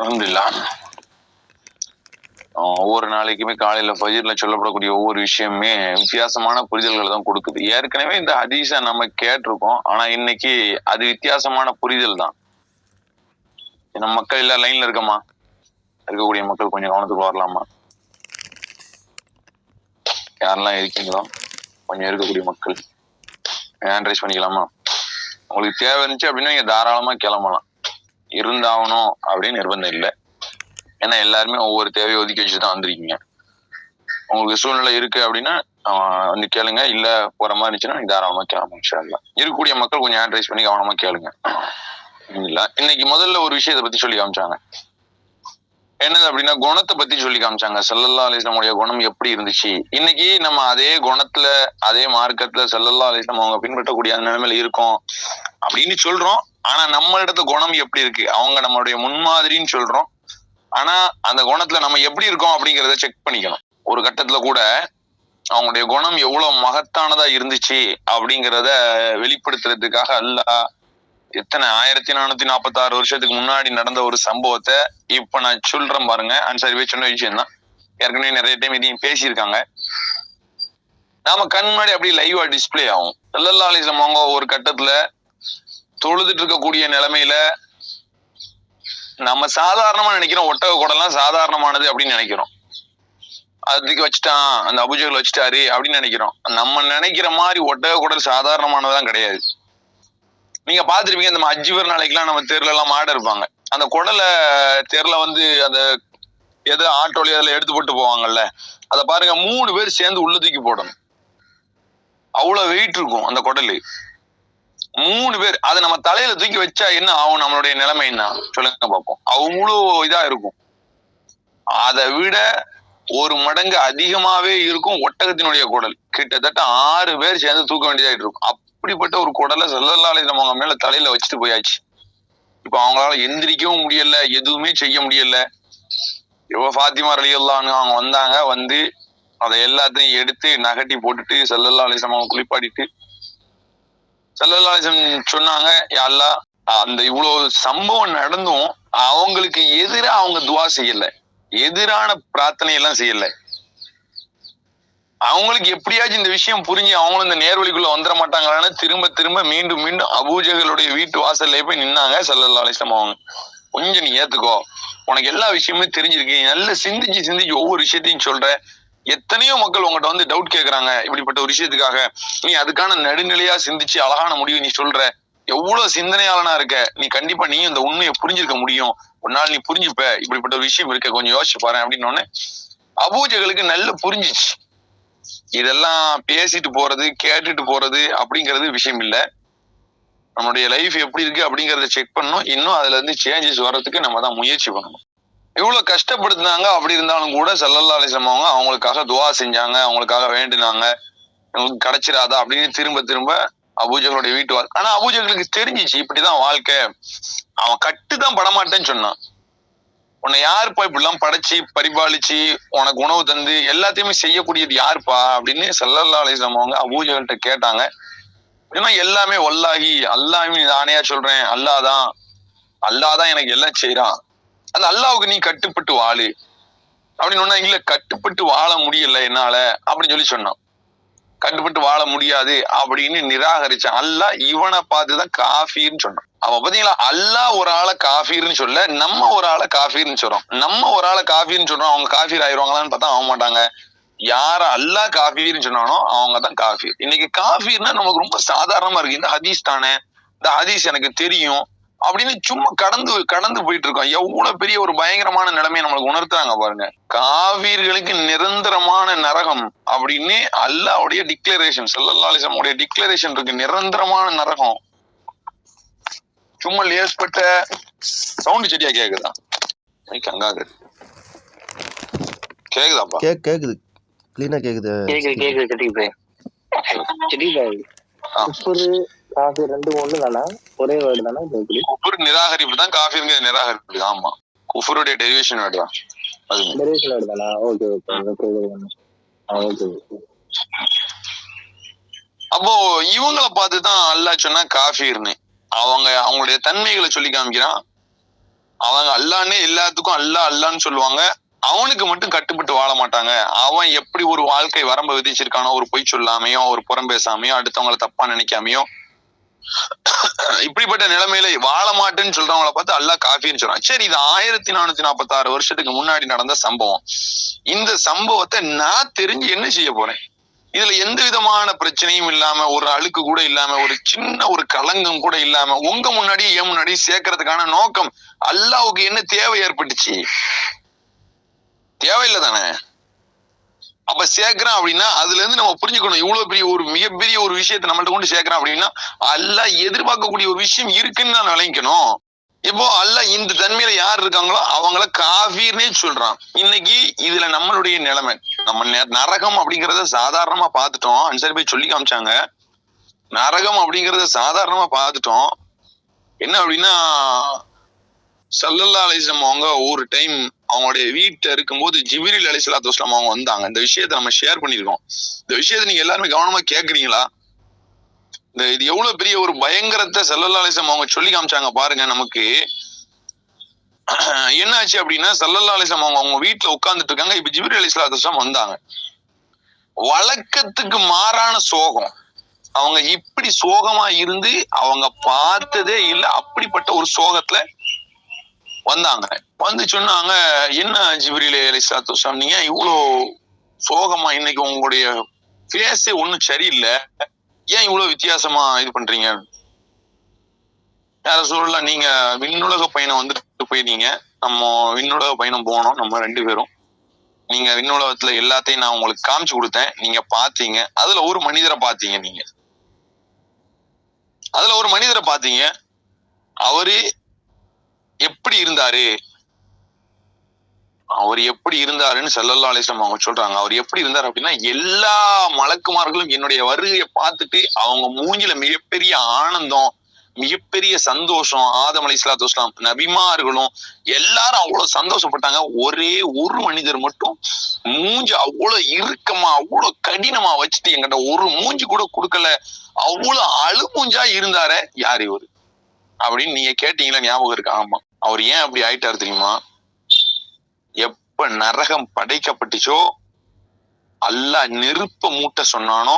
அல்ஹம்துலில்லா. ஒவ்வொரு நாளைக்குமே காலையில ஃபஜ்ர்ல சொல்லப்படக்கூடிய ஒவ்வொரு விஷயமுமே வித்தியாசமான புரிதல்களை தான் கொடுக்குது. ஏற்கனவே இந்த ஹதீஸை நம்ம கேட்டிருக்கோம். ஆனா இன்னைக்கு அது வித்தியாசமான புரிதல் தான். நம்ம மக்கள் எல்லாம் லைன்ல இருக்கமா? இருக்கக்கூடிய மக்கள் கொஞ்சம் கவனத்துக்கு வரலாமா? யாரெல்லாம் இருக்கீங்களோ? கொஞ்சம் இருக்கக்கூடிய மக்கள். ஹேண்ட் ரைஸ் பண்ணிக்கலாமா? உங்களுக்கு தேவை இருந்துச்சு அப்படின்னா நீங்க தாராளமா கிளம்பலாம். இருந்தாகணும் அப்படின்னு நிர்பந்தம் இல்லை. ஏன்னா எல்லாருமே ஒவ்வொரு தேவையை ஒதுக்கி வச்சுட்டு தான் வந்திருக்கீங்க. உங்களுக்கு சூழ்நிலை இருக்கு அப்படின்னா வந்து கேளுங்க. இல்ல போற மாதிரி இருந்துச்சுன்னா தாராளமா கிளம்புங்க இருக்கக்கூடிய மக்கள் கொஞ்சம் ஹேண்ட் பண்ணி கவனமா கேளுங்க. இல்ல இன்னைக்கு முதல்ல ஒரு விஷயத்தை பத்தி சொல்லி காமிச்சாங்க. என்னது அப்படின்னா குணத்தை பத்தி சொல்லி காமிச்சாங்க. சல்லல்லா அலிஸ்லாமுடைய குணம் எப்படி இருந்துச்சு? இன்னைக்கு நம்ம அதே குணத்துல அதே மார்க்கத்துல சல்லல்லா அலிஸ்லாம் அவங்க பின்பற்றக்கூடிய அந்த நிலைமையில இருக்கோம் அப்படின்னு சொல்றோம். ஆனா நம்மளிடத்து குணம் எப்படி இருக்கு? அவங்க நம்மளுடைய முன்மாதிரின்னு சொல்றோம். ஆனா அந்த குணத்துல நம்ம எப்படி இருக்கோம் அப்படிங்கறத செக் பண்ணிக்கணும். ஒரு கட்டத்துல கூட அவங்களுடைய குணம் எவ்வளவு மகத்தானதா இருந்துச்சு அப்படிங்கறத வெளிப்படுத்துறதுக்காக அல்லாஹ் எத்தனை? ஆயிரத்தி நானூத்தி நாற்பத்தி ஆறு வருஷத்துக்கு முன்னாடி நடந்த ஒரு சம்பவத்தை இப்ப நான் சொல்றேன் பாருங்க. அன்சாரி சொன்ன விஷயம் தான் ஏற்கனவே நிறைய டைம் இதையும் பேசியிருக்காங்க. நாம கண் முன்னாடி அப்படியே லைவா டிஸ்பிளே ஆகும். எல்லா அலிஸ்லாம் அவங்க ஒரு கட்டத்துல தொழுதுட்டு இருக்கக்கூடிய நிலைமையில நம்ம சாதாரணமா நினைக்கிறோம் ஒட்டக குடலாம் சாதாரணமானது அப்படின்னு நினைக்கிறோம். அதுக்கு வச்சுட்டான் அந்த அபுஜகல் வச்சுட்டாரு அப்படின்னு நினைக்கிறோம். நம்ம நினைக்கிற மாதிரி ஒட்டக குடல் சாதாரணமானதுதான் கிடையாது. நீங்க பாத்துருப்பீங்க இந்த அஜிவர் நாளைக்கெல்லாம் நம்ம தெருல எல்லாம் மாட இருப்பாங்க. அந்த குடலை தெருல வந்து அந்த எது ஆட்டோலி அதில் எடுத்து போட்டு போவாங்கல்ல அதை பாருங்க மூணு பேர் சேர்ந்து உள்ள தூக்கி போடணும். அவ்வளவு வெயிட் இருக்கும் அந்த குடலு. மூணு பேர் அதை நம்ம தலையில தூக்கி வச்சா என்ன ஆகும்? நம்மளுடைய நிலைமை என்ன? சொல்லுங்க பார்ப்போம் அவ்வளோ இதா இருக்கும். அதை விட ஒரு மடங்கு அதிகமாவே இருக்கும் ஒட்டகத்தினுடைய குடல். கிட்டத்தட்ட ஆறு பேர் சேர்ந்து தூக்க வேண்டியதாயிட்டு இருக்கும். அப்படிப்பட்ட ஒரு குடலை செல்லல்லாலே நம்ம அவங்க மேல தலையில வச்சுட்டு போயாச்சு. இப்ப அவங்களால எந்திரிக்கவும் முடியல எதுவுமே செய்ய முடியல. இவ ஃபாத்திமா ரலியல்லான்னு அவங்க வந்தாங்க வந்து அதை எல்லாத்தையும் எடுத்து நகட்டி போட்டுட்டு செல்லல்லா அலிசம் அவங்க குளிப்பாடிட்டு செல்லல்லா சொன்னாங்க யாழ்லா அந்த இவ்வளவு சம்பவம் நடந்தும் அவங்களுக்கு எதிரா அவங்க துவா செய்யல. எதிரான பிரார்த்தனை எல்லாம் செய்யல. அவங்களுக்கு எப்படியாச்சும் இந்த விஷயம் புரிஞ்சு அவங்களும் இந்த நேர்வழிக்குள்ள வந்துட மாட்டாங்களான்னு திரும்ப திரும்ப மீண்டும் மீண்டும் அபூஜகளுடைய வீட்டு வாசல்ல போய் நின்னாங்க சல்லல்லா அலிஸ்லாம் அவங்க. கொஞ்சம் நீ ஏத்துக்கோ. உனக்கு எல்லா விஷயமும் தெரிஞ்சிருக்கு. நல்ல நல்லா சிந்திச்சு சிந்திச்சு ஒவ்வொரு விஷயத்தையும் சொல்ற. எத்தனையோ மக்கள் உங்ககிட்ட வந்து டவுட் கேக்குறாங்க. இப்படிப்பட்ட ஒரு விஷயத்துக்காக. நீ அதுக்கான நடுநிலையா சிந்திச்சு அழகான முடிவு நீ சொல்ற. எவ்வளவு சிந்தனையாளனா இருக்க. நீ கண்டிப்பா நீ இந்த உண்மையை புரிஞ்சிருக்க முடியும். ஒரு நாள் நீ புரிஞ்சுப்ப. இப்படிப்பட்ட ஒரு விஷயம் இருக்க. கொஞ்சம் யோசிச்சு பாரு அப்படின்னு அபூஜைகளுக்கு அபூஜகளுக்கு நல்ல புரிஞ்சிச்சு. இதெல்லாம் பேசிட்டு போறது கேட்டுட்டு போறது அப்படிங்கிறது விஷயம் இல்ல. நம்மளுடைய லைஃப் எப்படி இருக்கு அப்படிங்கறத செக் பண்ணணும். இன்னும் அதுல இருந்து சேஞ்சஸ் வர்றதுக்கு நம்ம தான் முயற்சி பண்ணணும். இவ்வளவு கஷ்டப்படுத்தினாங்க. அப்படி இருந்தாலும் கூட செல்லல்லா அலிஸ்லாம் அவங்க அவங்களுக்காக துவா செஞ்சாங்க. அவங்களுக்காக வேண்டுனாங்க. கிடைச்சிடாதா அப்படின்னு திரும்ப திரும்ப அபூஜகளுடைய வீட்டு வாழ் ஆனா அபூஜகளுக்கு தெரிஞ்சிச்சு இப்படிதான் வாழ்க்கை. அவன் கட்டுதான் படமாட்டேன்னு சொன்னான். உன்னை யாருப்பா இப்படிலாம் படைச்சு பரிபாலிச்சு உனக்கு உணவு தந்து எல்லாத்தையுமே செய்யக்கூடியது யாருப்பா அப்படின்னு செல்லல்லா அலிஸ்லாம் அவங்க அபூஜகள்கிட்ட கேட்டாங்க. ஏன்னா எல்லாமே வல்லாகி அல்லாமே நானேயா சொல்றேன். அல்லாதான் அல்லாதான் எனக்கு எல்லாம் செய்யறான் அந்த அல்லாவுக்கு நீ கட்டுப்பட்டு வாழு. அப்படின்னு ஒண்ணா இல்ல கட்டுப்பட்டு வாழ முடியல என்னால அப்படின்னு சொல்லி சொன்னான். கட்டுப்பட்டு வாழ முடியாது அப்படின்னு நிராகரிச்சான். அல்லாஹ் இவனை பார்த்துதான் காஃபின்னு சொன்னான். அவன் பாத்தீங்களா அல்லாஹ் ஒரு ஆளை காஃபீர்னு சொல்ல நம்ம ஒரு ஆளை காஃபீர்னு சொல்றோம். நம்ம ஒரு ஆளை காஃபீர்னு சொல்றோம் அவங்க காஃபீர் ஆயிருவாங்களான்னு பார்த்தா ஆக மாட்டாங்க. யார அல்லாஹ் காஃபீர்னு சொன்னானோ அவங்க தான் காஃபீர். இன்னைக்கு காஃபீர்னா நமக்கு ரொம்ப சாதாரணமா இருக்கு. இந்த ஹதீஸ் தானே? இந்த ஹதீஸ் எனக்கு தெரியும். அப்படின்னு சும்மா கடந்து கடந்து போயிட்டு இருக்கோம் எவ்வளவு பெரிய ஒரு பயங்கரமான நிலைமையை நம்மளுக்கு உணர்த்துறாங்க பாருங்க. காவீர்களுக்கு நிரந்தரமான நரகம் அப்படின்னு அல்லாவுடைய டிக்ளரேஷன் செல்லல்லாலிசமுடைய டிக்ளரேஷன் இருக்கு. நிரந்தரமான நரகம். சும்மா லேஸ்பட்ட சவுண்ட் செடியா கேக்குதா? அங்கா கேக்குதாப்பா? கேக்குது. கிளீனா கேக்குது. கேக்குது கேக்குது செட்டிக்கு போய் செட்டிக்கு போய் ஆ. குப்புரு காஃபி ரெண்டு ஒண்ணு தானா? ஒரே வேர்டு தானா குஃபுர் நிராகரிப்பு தான் காஃபிங்கிற நிராகரிப்பு. ஆமா. குஃபுருடைய டெரிவேஷன் வேர்டு தான். அது. டெரிவேஷன் வேர்டு தானா? ஓகே ஓகே ஓகே ஓகே அப்போ இவங்கள பார்த்து தான் அல்லாஹ் சொன்னா காஃபீர்னு. அவங்க அவங்களுடைய தன்மைகளை சொல்லி காமிக்கிறான். அவங்க அல்லான்னே எல்லாத்துக்கும் அல்லா அல்லான்னு சொல்லுவாங்க. அவனுக்கு மட்டும் கட்டுப்பட்டு வாழ மாட்டாங்க. அவன் எப்படி ஒரு வாழ்க்கை வரம்ப விதிச்சிருக்கானோ ஒரு பொய் சொல்லாமையோ ஒரு புறம் பேசாமையோ அடுத்தவங்கள தப்பா நினைக்காமையோ இப்படிப்பட்ட நிலைமையில வாழ மாட்டேன்னு சொல்றவங்கள பார்த்து அல்லாஹ் காஃபின்னு சொல்றான். சரி இது ஆயிரத்தி நானூத்தி நாற்பத்தி ஆறு வருஷத்துக்கு முன்னாடி நடந்த சம்பவம். இந்த சம்பவத்தை நான் தெரிஞ்சு என்ன செய்ய போறேன்? இதுல எந்த விதமான பிரச்சனையும் இல்லாம ஒரு அழுக்கு கூட இல்லாம ஒரு சின்ன ஒரு களங்கம் கூட இல்லாம உங்க முன்னாடியே என் முன்னாடி சேர்க்கறதுக்கான நோக்கம் அல்லாவுக்கு என்ன தேவை ஏற்பட்டுச்சு? தேவையில்லை தானே? அப்ப சேர்க்கிறான் அப்படின்னா அதுல இருந்து நம்ம புரிஞ்சுக்கணும். இவ்வளவு பெரிய ஒரு மிகப்பெரிய ஒரு விஷயத்தை நம்மள்ட்ட கொண்டு சேர்க்கிறான் அப்படின்னா அல்லாஹ் எதிர்பார்க்கக்கூடிய ஒரு விஷயம் இருக்குன்னு நான் விளங்கிக்கணும் இப்போ அல்ல இந்த தன்மையில யார் இருக்காங்களோ அவங்கள காஃபீர்னே சொல்றான். இன்னைக்கு இதுல நம்மளுடைய நிலைமை. நம்ம நெ- நரகம் அப்படிங்கறத சாதாரணமா பார்த்துட்டோம். அன்சாரி போய் சொல்லி காமிச்சாங்க. நரகம் அப்படிங்கறத சாதாரணமா பார்த்துட்டோம். என்ன அப்படின்னா சல்லல்லா அலிசம் அவங்க ஒரு டைம் அவங்களுடைய வீட்டுல இருக்கும்போது ஜிபிரில் அலிஸ்லாத்து வஸ்லாம் அவங்க வந்தாங்க. இந்த விஷயத்தை நம்ம ஷேர் பண்ணிருக்கோம் இந்த விஷயத்தை நீங்க எல்லாருமே கவனமா கேக்குறீங்களா? இந்த இது எவ்வளவு பெரிய ஒரு பயங்கரத்தை சல்லல்லா அலிஸ்லாம் அவங்க சொல்லி காமிச்சாங்க பாருங்க நமக்கு. என்ன ஆச்சு அப்படின்னா சல்லல்லா அலிஸ்லாம் அவங்க அவங்க வீட்டுல உட்கார்ந்துட்டு இருக்காங்க. இப்ப ஜிபிரி அலிஸ்லாத்து வஸ்லாம் வந்தாங்க. வழக்கத்துக்கு மாறான சோகம். அவங்க இப்படி சோகமா இருந்து அவங்க பார்த்ததே இல்ல. அப்படிப்பட்ட ஒரு சோகத்துல வந்தாங்க. வந்து சொன்னாங்க என்ன ஜிப்ரிலே அலிஸ்லாத்து வஸ்ஸலாம், நீங்க இவ்வளோ சோகமா இன்னைக்கு உங்களுடைய ஃபேஸே ஒன்றும் சரியில்லை. ஏன் இவ்வளோ வித்தியாசமா இது பண்றீங்க? யார சூழலாம் நீங்க விண்ணுலக பயணம் வந்துட்டு போயிருந்தீங்க நம்ம விண்ணுலக பயணம் போனோம் நம்ம ரெண்டு பேரும். நீங்க விண்ணுலகத்துல எல்லாத்தையும் நான் உங்களுக்கு காமிச்சு கொடுத்தேன். நீங்க பாத்தீங்க அதுல ஒரு மனிதரை பாத்தீங்க நீங்க. அதுல ஒரு மனிதரை பாத்தீங்க அவரு எப்படி இருந்தாரு? அவர் எப்படி இருந்தாருன்னு செல்லல்லா அலிஸ்லாம் அவங்க சொல்றாங்க. அவர் எப்படி இருந்தார் அப்படின்னா எல்லா மலக்குமார்களும் என்னுடைய வருகையை பார்த்துட்டு அவங்க மூஞ்சில மிகப்பெரிய ஆனந்தம் மிகப்பெரிய சந்தோஷம் ஆதம் அலி இஸ்லாத்து இஸ்லாம் நபிமார்களும் எல்லாரும் அவ்வளவு சந்தோஷப்பட்டாங்க. ஒரே ஒரு மனிதர் மட்டும் மூஞ்சி அவ்வளவு இறுக்கமா அவ்வளவு கடினமா வச்சுட்டு எங்கிட்ட ஒரு மூஞ்சி கூட கொடுக்கல. அவ்வளவு அழுமூஞ்சா இருந்தார யார் இவரு? அப்படின்னு நீங்க கேட்டீங்களா? ஞாபகம் இருக்கு? ஆமா. அவர் ஏன் அப்படி ஆயிட்டாரு தெரியுமா? எப்ப நரகம் படைக்கப்பட்டுச்சோ அல்லா நெருப்ப மூட்ட சொன்னானோ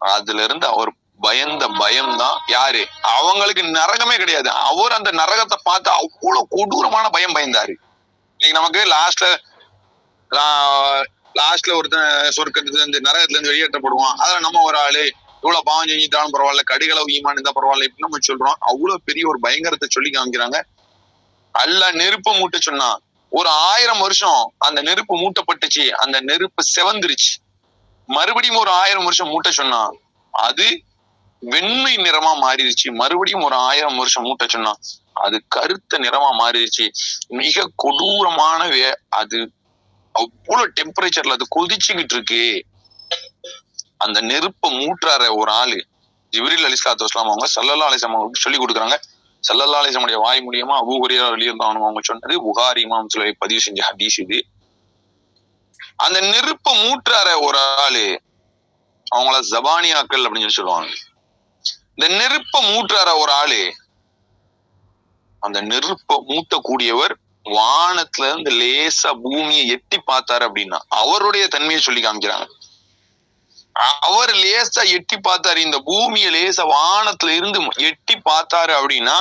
அதுல இருந்து அவர் பயந்த பயம்தான். யாரு? அவங்களுக்கு நரகமே கிடையாது. அவர் அந்த நரகத்தை பார்த்து அவ்வளவு கொடூரமான பயம் பயந்தாரு. இன்னைக்கு நமக்கு லாஸ்ட்ல லாஸ்ட்ல ஒருத்தன் சொர்க்கத்துல இருந்து நரகத்துல இருந்து வெளியேற்றப்படுவான். அதுல நம்ம ஒரு ஆளு இவ்வளவு பாவம் செஞ்சுட்டாலும் பரவாயில்ல கடுகளவு ஈமான் இருந்தா பரவாயில்ல இப்படி நம்ம சொல்றோம். அவ்வளவு பெரிய ஒரு பயங்கரத்தை சொல்லி காமிக்கிறாங்க. அல்ல நெருப்பு மூட்ட சொன்னா ஒரு ஆயிரம் வருஷம் அந்த நெருப்பு மூட்டப்பட்டுச்சு அந்த நெருப்பு செவந்துருச்சு. மறுபடியும் ஒரு ஆயிரம் வருஷம் மூட்ட சொன்னா அது வெண்மை நிறமா மாறிடுச்சு மறுபடியும் ஒரு ஆயிரம் வருஷம் மூட்ட சொன்னா அது கருத்த நிறமா மாறிடுச்சு மிக கொடூரமான வே- அது அவ்வளவு டெம்பரேச்சர்ல அது கொதிச்சுக்கிட்டு இருக்கு. அந்த நெருப்ப மூட்டுறார ஒரு ஆளு. ஜிப்ரில் அலிஸ்லாத்து இஸ்லாம் அவங்க சல்லல்லா அலிஸ்லாம் அவங்களுக்கு சொல்லி கொடுக்குறாங்க. சல்லல்லா அலிஸ்லாமுடைய வாய் மூலியமா அபூ ஹுரைரா வெளியிருந்தாங்க அவங்க சொன்னது புகாரி இமாம் சொல்லி பதிவு செஞ்ச ஹதீஸ் இது. அந்த நெருப்ப மூட்டுறார ஒரு ஆளு. அவங்கள ஜபானியாக்கள் அப்படின்னு சொல்லி சொல்லுவாங்க. இந்த நெருப்ப மூட்டுறார ஒரு ஆளு. அந்த நெருப்ப மூட்டக்கூடியவர் வானத்துல இருந்து லேசா பூமியை எட்டி பார்த்தாரு அப்படின்னா அவருடைய தன்மையை சொல்லி காமிக்கிறாங்க. அவர் லேசா எட்டி பார்த்தாரு. இந்த பூமியை லேசா வானத்துல இருந்து எட்டி பார்த்தாரு அப்படின்னா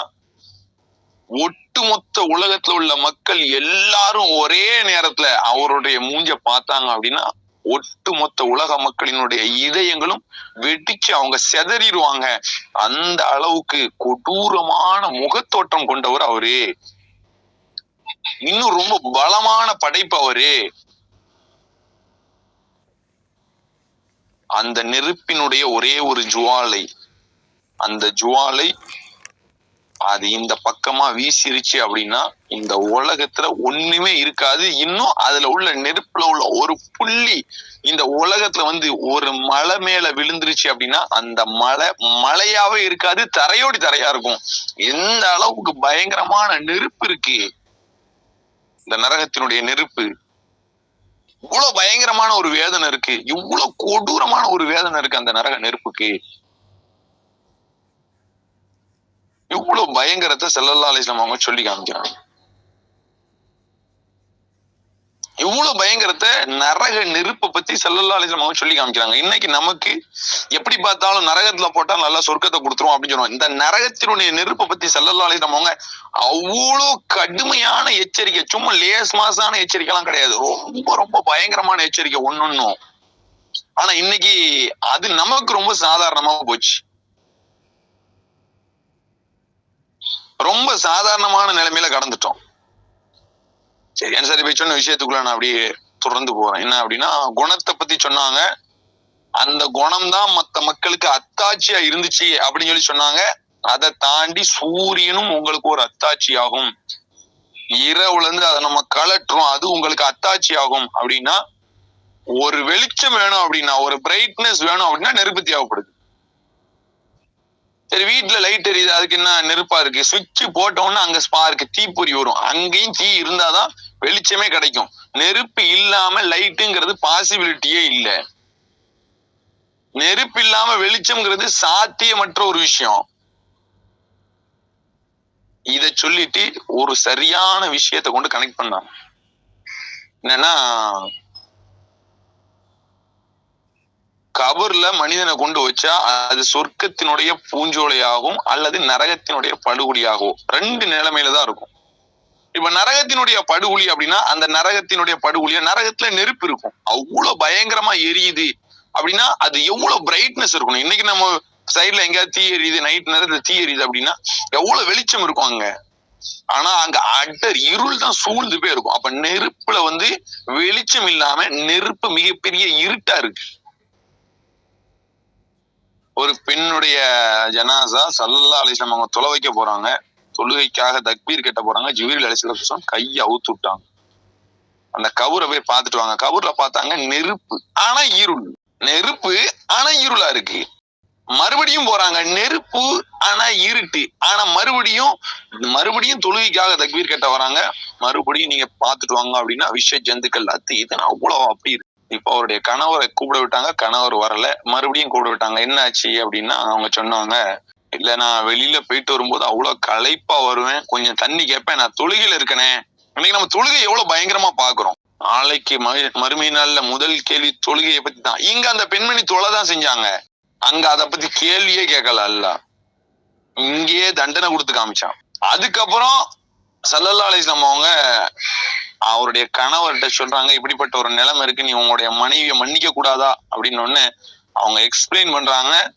ஒட்டுமொத்த உலகத்துல உள்ள மக்கள் எல்லாரும் ஒரே நேரத்துல அவருடைய மூஞ்ச பார்த்தாங்க அப்படின்னா ஒட்டுமொத்த உலக மக்களினுடைய இதயங்களும் வெடிச்சு அவங்க செதறிடுவாங்க. அந்த அளவுக்கு கொடூரமான முகத்தோட்டம் கொண்டவர் அவரு. இன்னும் ரொம்ப பலமான படைப்பு அவரு. அந்த நெருப்பினுடைய ஒரே ஒரு ஜுவாலை. அந்த ஜுவாலை அது இந்த பக்கமா வீசிருச்சு அப்படின்னா இந்த உலகத்துல ஒண்ணுமே இருக்காது. இன்னும் அதுல உள்ள நெருப்புல உள்ள ஒரு புள்ளி இந்த உலகத்துல வந்து ஒரு மலை மேல விழுந்துருச்சு அப்படின்னா அந்த மலை மலையாவே இருக்காது தரையோடி தரையா இருக்கும். எந்த அளவுக்கு பயங்கரமான நெருப்பு இருக்கு. இந்த நரகத்தினுடைய நெருப்பு. இவ்வளவு பயங்கரமான ஒரு வேதனை இருக்கு. இவ்வளவு கொடூரமான ஒரு வேதனை இருக்கு அந்த நரக நெருப்புக்கு. இவ்வளவு பயங்கரத்தை செல்லல்லா அலிஸ்லாம் அவங்க சொல்லி காமிக்கிறாங்க. இவ்வளவு பயங்கரத்தை நரக நெருப்பை பத்தி செல்லல்லா அலிஸ்லாம் அவங்க சொல்லி காமிக்கிறாங்க. இன்னைக்கு நமக்கு எப்படி பார்த்தாலும் நரகத்துல போட்டா நல்லா சொர்க்கத்தை கொடுத்துரும் அப்படின்னு சொல்லுவோம் இந்த நரகத்தினுடைய நெருப்பை பத்தி செல்லல்லா அலிஸ்லாம் அவங்க அவ்வளவு கடுமையான எச்சரிக்கை. சும்மா லேஸ் மாசான எச்சரிக்கை எல்லாம் கிடையாது. ரொம்ப ரொம்ப பயங்கரமான எச்சரிக்கை ஒன்னொன்னும் ஆனா இன்னைக்கு அது நமக்கு ரொம்ப சாதாரணமா போச்சு. ரொம்ப சாதாரணமான நிலைமையில கடந்துட்டோம். சரி சரி போய் சொன்ன விஷயத்துக்குள்ள நான் அப்படியே தொடர்ந்து போறேன். என்ன அப்படின்னா குணத்தை பத்தி சொன்னாங்க. அந்த குணம் தான் மத்த மக்களுக்கு அத்தாட்சியா இருந்துச்சு அப்படின்னு சொல்லி சொன்னாங்க. அதை தாண்டி சூரியனும் உங்களுக்கு ஒரு அத்தாட்சி ஆகும் இரவுல இருந்து அதை நம்ம கலட்டுறோம் அது உங்களுக்கு அத்தாட்சி ஆகும் அப்படின்னா ஒரு வெளிச்சம் வேணும் அப்படின்னா ஒரு பிரைட்னஸ் வேணும் அப்படின்னா நெருப்பு தேவைப்படுது. சரி வீட்டுல லைட் எரியுது அதுக்கு என்ன நெருப்பா இருக்கு? சுவிட்ச் போட்டோம்னா அங்க ஸ்பார்க் தீப்பொறி வரும். அங்கேயும் தீ இருந்தாதான் வெளிச்சமே கிடைக்கும். நெருப்பு இல்லாம லைட்டுங்கிறது பாசிபிலிட்டியே இல்ல. நெருப்பு இல்லாம வெளிச்சம்ங்கிறது சாத்தியமற்ற ஒரு விஷயம். இத சொல்லிட்டு ஒரு சரியான விஷயத்தை கொண்டு கனெக்ட் பண்ணாங்க என்னன்னா கபர்ல மனிதனை கொண்டு வச்சா அது சொர்க்கத்தினுடைய பூஞ்சோலையாகும் அல்லது நரகத்தினுடைய படுகொலியாகும் ரெண்டு நிலைமையில தான் இருக்கும். இப்ப நரகத்தினுடைய படுகொலி அப்படின்னா அந்த நரகத்தினுடைய படுகொலிய நரகத்துல நெருப்பு இருக்கும். அவ்வளவு பயங்கரமா எரியுது அப்படின்னா அது எவ்வளவு பிரைட்னஸ் இருக்கணும். இன்னைக்கு நம்ம சைடுல எங்கேயாவது தீ எரியுது நைட் நேரத்துல தீ எரியுது அப்படின்னா எவ்வளவு வெளிச்சம் இருக்கும் அங்க? ஆனா அங்க அடர் இருள் தான் சூழ்ந்து போய் இருக்கும் அப்ப நெருப்புல வந்து வெளிச்சம் இல்லாம நெருப்பு மிகப்பெரிய இருட்டா இருக்கு. ஒரு பெண்ணுடைய ஜனாசா சல்லா அலிஸ்லாம் அவங்க தொலை வைக்க போறாங்க. தொழுகைக்காக தக்பீர் கட்ட போறாங்க. ஜிபிரில் அலிஸ்லாம் கையை அவுத்து விட்டாங்க. அந்த கவுரை போய் பார்த்துட்டு வாங்க. கவுர்ல பார்த்தாங்க நெருப்பு. ஆனா இருள். நெருப்பு ஆனா இருளா இருக்கு. மறுபடியும் போறாங்க. நெருப்பு ஆனா இருட்டு. ஆனா மறுபடியும் மறுபடியும் தொழுகைக்காக தக்பீர் கட்ட வராங்க. மறுபடியும் நீங்க பாத்துட்டு வாங்க அப்படின்னா விஷ ஜந்துக்கள் அத்து இது அவ்வளவு அப்படி இப்ப அவருடைய கணவரை கூப்பிட விட்டாங்க கணவர் வரல. மறுபடியும் கூப்பிட விட்டாங்க. என்ன ஆச்சு அப்படின்னா அவங்க சொன்னாங்க இல்ல நான் வெளியில போயிட்டு வரும்போது அவ்வளவு களைப்பா வருவேன். கொஞ்சம் தண்ணி கேட்பேன் நான் தொழுகையில இருக்கனே. இன்னைக்கு நம்ம தொழுகை எவ்வளவு பயங்கரமா பாக்குறோம். நாளைக்கு மறுமை நாள்ல முதல் கேள்வி தொழுகையை பத்தி தான். இங்க அந்த பெண்மணி தொலைதான் செஞ்சாங்க. அங்க அத பத்தி கேள்வியே கேட்கல அல்ல. இங்கேயே தண்டனை கொடுத்து காமிச்சான். அதுக்கப்புறம் சல்லல்லா அலிஸ்லாம் அவங்க அவருடைய கணவர்கிட்ட சொல்றாங்க இப்படிப்பட்ட ஒரு நிலைமை இருக்கு நீ உங்களுடைய மனைவியை மன்னிக்க கூடாதா? அப்படின்னு ஒன்னு அவங்க எக்ஸ்பிளைன் பண்றாங்க.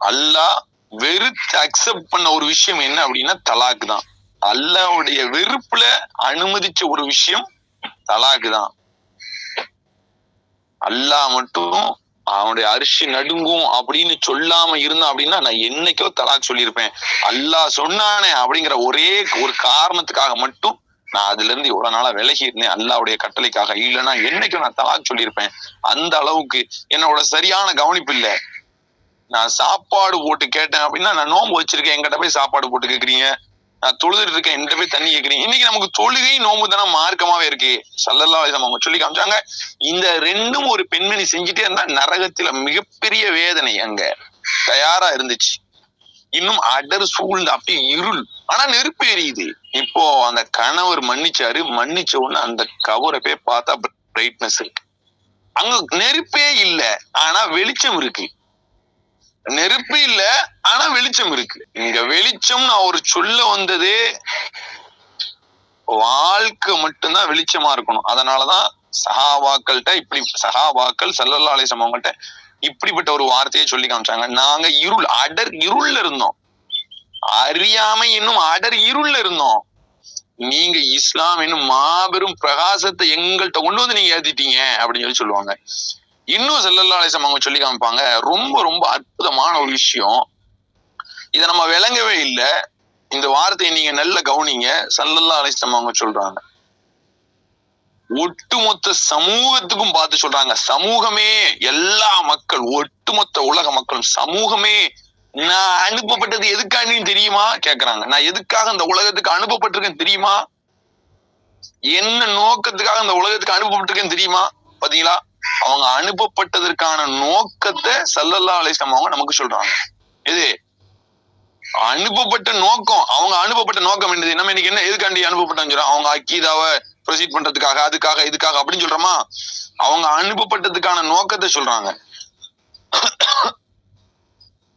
அல்லாஹ் வெறுத்து அக்செப்ட் பண்ண ஒரு விஷயம் என்ன அப்படின்னா தலாக் தான். அல்லாவுடைய வெறுப்புல அனுமதிச்ச ஒரு விஷயம் தலாக்கு தான். அல்லாஹ் மட்டும் அவனுடைய அரிசி நடுங்கும் அப்படின்னு சொல்லாம இருந்தான் அப்படின்னா நான் என்னைக்கோ தலாக் சொல்லியிருப்பேன். அல்லாஹ் சொன்னானே அப்படிங்கிற ஒரே ஒரு காரணத்துக்காக மட்டும் நான் அதுல இருந்து இவ்வளவு நாளா விலகி இருந்தேன். அல்லாவுடைய கட்டளைக்காக. இல்லைன்னா என்னைக்கும் நான் தலாக் சொல்லியிருப்பேன். அந்த அளவுக்கு என்னோட சரியான கவனிப்பு இல்ல. நான் சாப்பாடு போட்டு கேட்டேன் அப்படின்னா நான் நோன்பு வச்சிருக்கேன். எங்கிட்ட போய் சாப்பாடு போட்டு கேக்குறீங்க நான் தொழுதுட்டு இருக்கேன். என்கிட்ட போய் தண்ணி கேக்குறீங்க இன்னைக்கு நமக்கு தொழுகை நோம்பு தானே மார்க்கமாவே இருக்கு. சல்லல்லா அவங்க சொல்லி காமிச்சாங்க. இந்த ரெண்டும் ஒரு பெண்மணி செஞ்சுட்டே இருந்தா நரகத்துல மிகப்பெரிய வேதனை அங்க. தயாரா இருந்துச்சு. இன்னும் அடர் சூழ்ந்து அப்படியே இருள். ஆனா நெருப்பு எரியுது. இப்போ அந்த கணவர் மன்னிச்சாரு மன்னிச்ச உடனே அந்த கவரை போய் பார்த்தா பிரைட்னஸ் இருக்கு. அங்க நெருப்பே இல்ல ஆனா வெளிச்சம் இருக்கு. நெருப்பு இல்ல ஆனா வெளிச்சம் இருக்கு. இங்க வெளிச்சம் நான் ஒரு சொல்ல வந்ததே வாழ்க்கை மட்டும்தான் வெளிச்சமா இருக்கணும். அதனாலதான் சஹாபாக்கள்கிட்ட இப்படி சஹாபாக்கள் சல்லல்லா அலிஸ்லாம் அவங்கள்ட்ட இப்படிப்பட்ட ஒரு வார்த்தையை சொல்லி காமிச்சாங்க. நாங்க இருள் அடர் இருள்ல இருந்தோம். அறியாமை இன்னும் அடர் இருள்ல இருந்தோம். நீங்க இஸ்லாம் என்னும் மாபெரும் பிரகாசத்தை எங்கள்கிட்ட கொண்டு வந்து நீங்க ஏத்திட்டீங்க அப்படின்னு சொல்லி சொல்லுவாங்க. இன்னும் செல்லல்லா அலிசம் அவங்க சொல்லி காமிப்பாங்க ரொம்ப ரொம்ப அற்புதமான ஒரு விஷயம். இதை நம்ம விளங்கவே இல்லை. இந்த வார்த்தையை நீங்க நல்ல கவனிங்க. சல்லல்லா அலிஸ்லாம் அவங்க சொல்றாங்க. ஒட்டுமொத்த சமூகத்துக்கும் பார்த்து சொல்றாங்க. சமூகமே எல்லா மக்கள் ஒட்டுமொத்த உலக மக்களும் சமூகமே நான் அனுப்பப்பட்டது எதுக்காண்டின்னு தெரியுமா? கேக்குறாங்க. நான் எதுக்காக இந்த உலகத்துக்கு அனுப்பப்பட்டிருக்கேன் தெரியுமா? என்ன நோக்கத்துக்காக இந்த உலகத்துக்கு அனுப்பப்பட்டிருக்கேன் தெரியுமா? பாத்தீங்களா? அவங்க அனுப்பப்பட்டதற்கான நோக்கத்தை சல்லல்லா அலிஸ்லாம் அவங்க நமக்கு சொல்றாங்க. எது அனுப்பப்பட்ட நோக்கம் அவங்க அனுப்பப்பட்ட நோக்கம் என்னது? நம்ம இன்னைக்கு என்ன எதுக்காண்டி அனுப்பப்பட்டோம்னு சொல்றோம்? அவங்க அக்கீதாவை ப்ரொசீட் பண்றதுக்காக அதுக்காக இதுக்காக அப்படின்னு சொல்றோமா? அவங்க அனுப்பப்பட்டதுக்கான நோக்கத்தை சொல்றாங்க.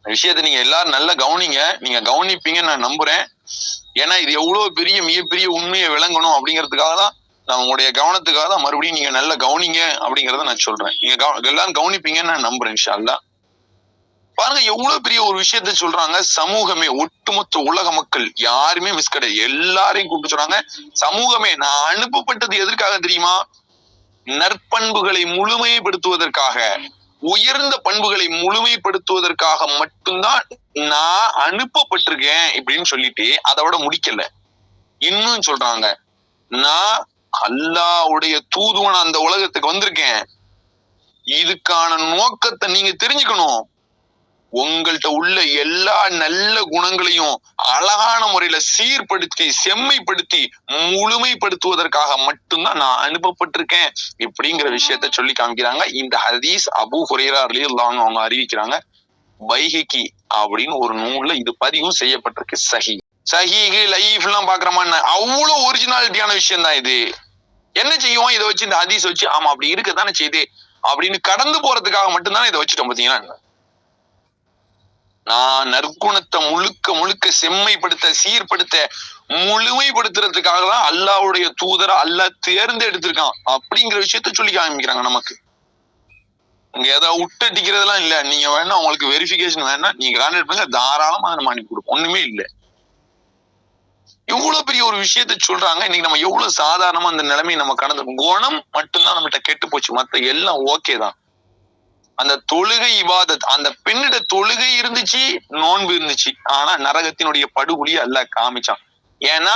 விஷயத்த நீங்க எல்லாரும் நல்லா கவனிங்க. நீங்க கவனிப்பீங்கன்னு நான் நம்புறேன். ஏன்னா இது எவ்வளவு பெரிய மிகப்பெரிய உண்மையை விளங்கணும் அப்படிங்கிறதுக்காக தான் நான் உங்களுடைய கவனத்துக்காக தான் மறுபடியும் நீங்க நல்லா கவனிங்க அப்படிங்கறத நான் சொல்றேன். நீங்க எல்லாரும் கவனிப்பீங்கன்னு நான் நம்புறேன் இன்ஷா பாருங்க எவ்வளவு பெரிய ஒரு விஷயத்த சொல்றாங்க. சமூகமே ஒட்டுமொத்த உலக மக்கள் யாருமே மிஸ் கிடையாது. எல்லாரையும் கூப்பிட்டு சொல்றாங்க. சமூகமே நான் அனுப்பப்பட்டது எதற்காக தெரியுமா? நற்பண்புகளை முழுமைப்படுத்துவதற்காக. உயர்ந்த பண்புகளை முழுமைப்படுத்துவதற்காக மட்டும்தான் நான் அனுப்பப்பட்டிருக்கேன் இப்படின்னு சொல்லிட்டு அதோட முடிக்கல. இன்னும் சொல்றாங்க நான் அல்லாவுடைய தூதுவன அந்த உலகத்துக்கு வந்திருக்கேன். இதுக்கான நோக்கத்தை நீங்க தெரிஞ்சுக்கணும். உங்கள்கிட்ட உள்ள எல்லா நல்ல குணங்களையும் அழகான முறையில சீர்படுத்தி செம்மைப்படுத்தி முழுமைப்படுத்துவதற்காக மட்டும்தான் நான் அனுப்பப்பட்டிருக்கேன் இப்படிங்கிற விஷயத்த சொல்லி காமிக்கிறாங்க. இந்த ஹதீஸ் அபு ஹுரைரா அவங்க அறிவிக்கிறாங்க. பைஹிகி அப்படின்னு ஒரு நூல்ல இது பதிவும் செய்யப்பட்டிருக்கு. சஹி. சஹீஹு லைஃப் எல்லாம் பாக்குறோமா என்ன? அவ்வளவு ஒரிஜினாலிட்டியான விஷயம் தான் இது. என்ன செய்வோம் இதை வச்சு இந்த ஹதீஸ் வச்சு ஆமா அப்படி இருக்கதானே செய்யுது. அப்படின்னு கடந்து போறதுக்காக மட்டும்தானே இதை வச்சுட்டோம் பாத்தீங்கன்னா நான் நற்குணத்தை முழுக்க முழுக்க செம்மைப்படுத்த சீர்படுத்த முழுமைப்படுத்துறதுக்காக தான் அல்லாவுடைய தூதரை அல்லாஹ் தேர்ந்தெடுத்திருக்கான் அப்படிங்கிற விஷயத்த சொல்லி காமிக்கிறாங்க நமக்கு. இங்க ஏதாவது விட்டடிக்கிறதெல்லாம் இல்ல. நீங்க வேணா உங்களுக்கு வெரிஃபிகேஷன் வேணா நீங்க கான்டாக்ட் பண்ணுங்க. தாராளமா நம்ம அனுப்பி கொடுப்போம் ஒண்ணுமே இல்ல. இவ்வளவு பெரிய ஒரு விஷயத்த சொல்றாங்க. இன்னைக்கு நம்ம எவ்வளவு சாதாரணமா அந்த நிலைமையை நம்ம கடந்து குணம் மட்டும்தான் நம்மகிட்ட கெட்டு போச்சு. மத்த எல்லாம் ஓகே தான். அந்த தொழுகை இவாதத் அந்த பெண்ணிட தொழுகை இருந்துச்சு நோன்பு இருந்துச்சு. ஆனா நரகத்தினுடைய படுகொலியை அல்ல காமிச்சான். ஏன்னா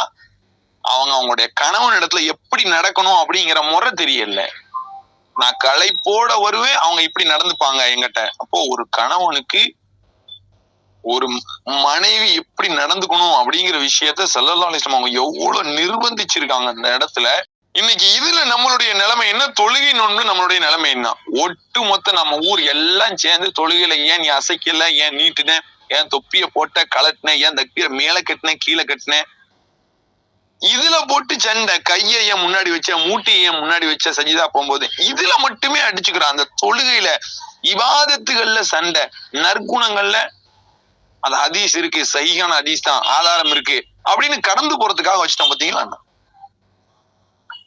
அவங்க அவங்களுடைய கணவன் இடத்துல எப்படி நடக்கணும் அப்படிங்கிற முறை தெரியல. நான் களைப்போட வருவேன் அவங்க இப்படி நடந்துப்பாங்க என்கிட்ட. அப்போ ஒரு கணவனுக்கு ஒரு மனைவி எப்படி நடந்துக்கணும் அப்படிங்கிற விஷயத்த சல்லல்லா அலிஸ்லாம் அவங்க எவ்வளவு நிர்பந்திச்சிருக்காங்க அந்த இடத்துல. இன்னைக்கு இதுல நம்மளுடைய நிலைமை என்ன? தொழுகை நோன்பு நம்மளுடைய நிலைமை என்ன? ஒட்டு மொத்த நம்ம ஊர் எல்லாம் சேர்ந்து தொழுகையில ஏன் நீ அசைக்கல? ஏன் நீட்டுன? ஏன் தொப்பிய போட்ட கலட்டின? ஏன் தப்பிய மேல கட்டின கீழே கட்டின? இதுல போட்டு சண்டை கையை ஏன் முன்னாடி வச்ச மூட்டையை ஏன் முன்னாடி வச்ச சஜிதா போகும்போது இதுல மட்டுமே அடிச்சுக்கிறான் அந்த தொழுகையில இவாதத்துகள்ல சண்டை நற்குணங்கள்ல அந்த ஹதீஸ் இருக்கு சகிகான ஹதீஸ் தான் ஆதாரம் இருக்கு அப்படின்னு கடந்து போறதுக்காக வச்சுட்டோம் பாத்தீங்களா?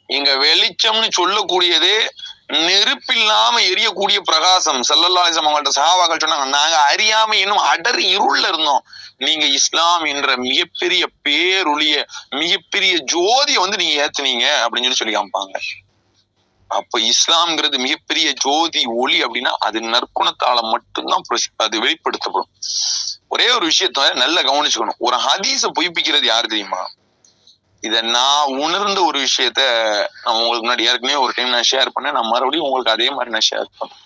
இங்க வெளிச்சம்னு சொல்லக்கூடியது நெருப்பில்லாம எரியக்கூடிய பிரகாசம். செல்லல்லாசம் அவங்கள்ட்ட சஹாபாக்கள் சொன்னாங்க நாங்க அறியாம இன்னும் அடர் இருள்ல இருந்தோம். நீங்க இஸ்லாம் என்ற மிகப்பெரிய பேருளிய மிகப்பெரிய ஜோதியை வந்து நீங்க ஏத்துனீங்க அப்படின்னு சொல்லி சொல்லி காமிப்பாங்க அப்ப இஸ்லாம்ங்கிறது மிகப்பெரிய ஜோதி ஒளி அப்படின்னா அது நற்குணத்தால மட்டும்தான் அது வெளிப்படுத்தப்படும். ஒரே ஒரு விஷயத்த நல்லா கவனிச்சுக்கணும். ஒரு ஹதீஸ பொய்ப்பிக்கிறது யாரு தெரியுமா? இதை நான் உணர்ந்த ஒரு விஷயத்த நான் உங்களுக்கு முன்னாடி ஏற்கனவே ஒரு டைம் நான் ஷேர் பண்ணேன். நான் மறுபடியும் உங்களுக்கு அதே மாதிரி நான் ஷேர் பண்ணேன்